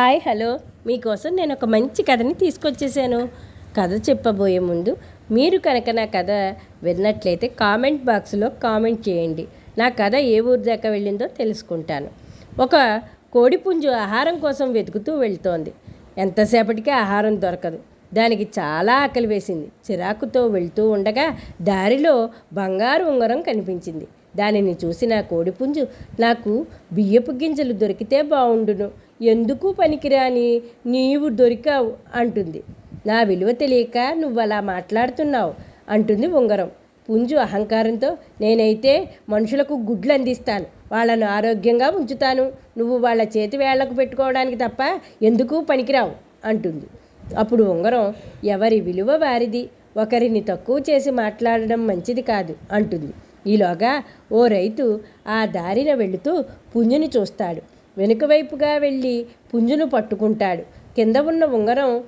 Hi hello. మీకోసం నేను ఒక మంచి కథని తీసుకొచ్చేసాను. కథ చెప్పబోయే ముందు మీరు కనుక నా కథ విన్నట్లయితే కామెంట్ బాక్స్లో కామెంట్ చేయండి. నా కథ ఏ ఊరి దాకా వెళ్ళిందో తెలుసుకుంటాను. ఒక కోడిపుంజు ఆహారం కోసం వెతుకుతూ వెళ్తోంది. ఎంతసేపటికి ఆహారం దొరకదు. దానికి చాలా ఆకలి వేసింది. చిరాకుతో వెళ్తూ ఉండగా దారిలో బంగారు ఉంగరం కనిపించింది. దానిని చూసిన కోడిపుంజు నాకు బియ్యపు గింజలు దొరికితే బాగుండును ఎందుకు పనికిరాని? నీవు దొరికావు అంటుంది. నా విలువ తెలియక నువ్వు అలా మాట్లాడుతున్నావు అంటుంది ఉంగరం. పుంజు అహంకారంతో నేనైతే మనుషులకు గుడ్లు అందిస్తాను. వాళ్ళను ఆరోగ్యంగా ఉంచుతాను. నువ్వు వాళ్ళ చేతి వేళ్ళకు పెట్టుకోవడానికి తప్ప ఎందుకు పనికిరావు? అంటుంది. అప్పుడు ఉంగరం ఎవరి విలువ వారిది? ఒకరిని తక్కువ చేసి మాట్లాడడం మంచిది కాదు అంటుంది. ఈలోగా ఓ రైతు ఆ దారిన వెళుతూ పుంజుని చూస్తాడు. వెనుకవైపుగా వెళ్ళి పుంజును పట్టుకుంటాడు. కింద ఉన్న ఉంగరం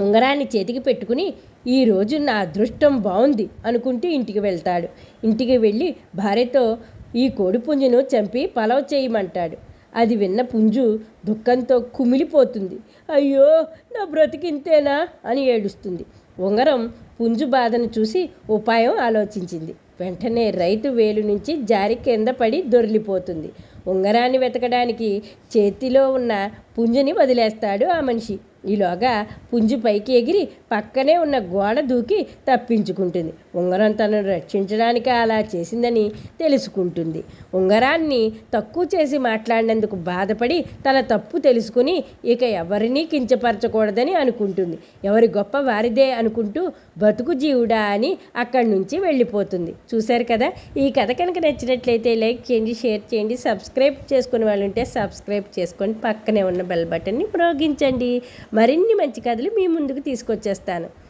ఉంగరాన్ని చేతికి పెట్టుకుని ఈరోజు నా అదృష్టం బాగుంది అనుకుంటూ ఇంటికి వెళ్తాడు. ఇంటికి వెళ్ళి భార్యతో ఈ కోడి పుంజును చంపి పలవ చేయమంటాడు. అది విన్న పుంజు దుఃఖంతో కుమిలిపోతుంది. అయ్యో నా బ్రతికింతేనా అని ఏడుస్తుంది. ఉంగరం పుంజు బాధను చూసి ఉపాయం ఆలోచించింది. వెంటనే రైతు వేలు నుంచి జారి కింద పడి దొరిలిపోతుంది. ఉంగరాన్ని వెతకడానికి చేతిలో ఉన్న పుంజుని వదిలేస్తాడు ఆ మనిషి. ఈలోగా పుంజు పైకి ఎగిరి పక్కనే ఉన్న గోడ దూకి తప్పించుకుంటుంది. ఉంగరం తనను రక్షించడానికి అలా చేసిందని తెలుసుకుంటుంది. ఉంగరాన్ని తక్కువ చేసి మాట్లాడినందుకు బాధపడి తన తప్పు తెలుసుకుని ఇక ఎవరినీ కించపరచకూడదని అనుకుంటుంది. ఎవరి గొప్ప వారిదే అనుకుంటూ బతుకు జీవుడా అని అక్కడి నుంచి వెళ్ళిపోతుంది. చూశారు కదా? ఈ కథ కనుక నచ్చినట్లయితే లైక్ చేయండి షేర్ చేయండి సబ్స్క్రైబ్ చేసుకునే వాళ్ళు ఉంటే సబ్స్క్రైబ్ చేసుకొని పక్కనే ఉన్న బెల్ బటన్ని ప్రోగించండి. మరిన్ని మంచి కథలు మీ ముందుకు తీసుకొచ్చేస్తాను.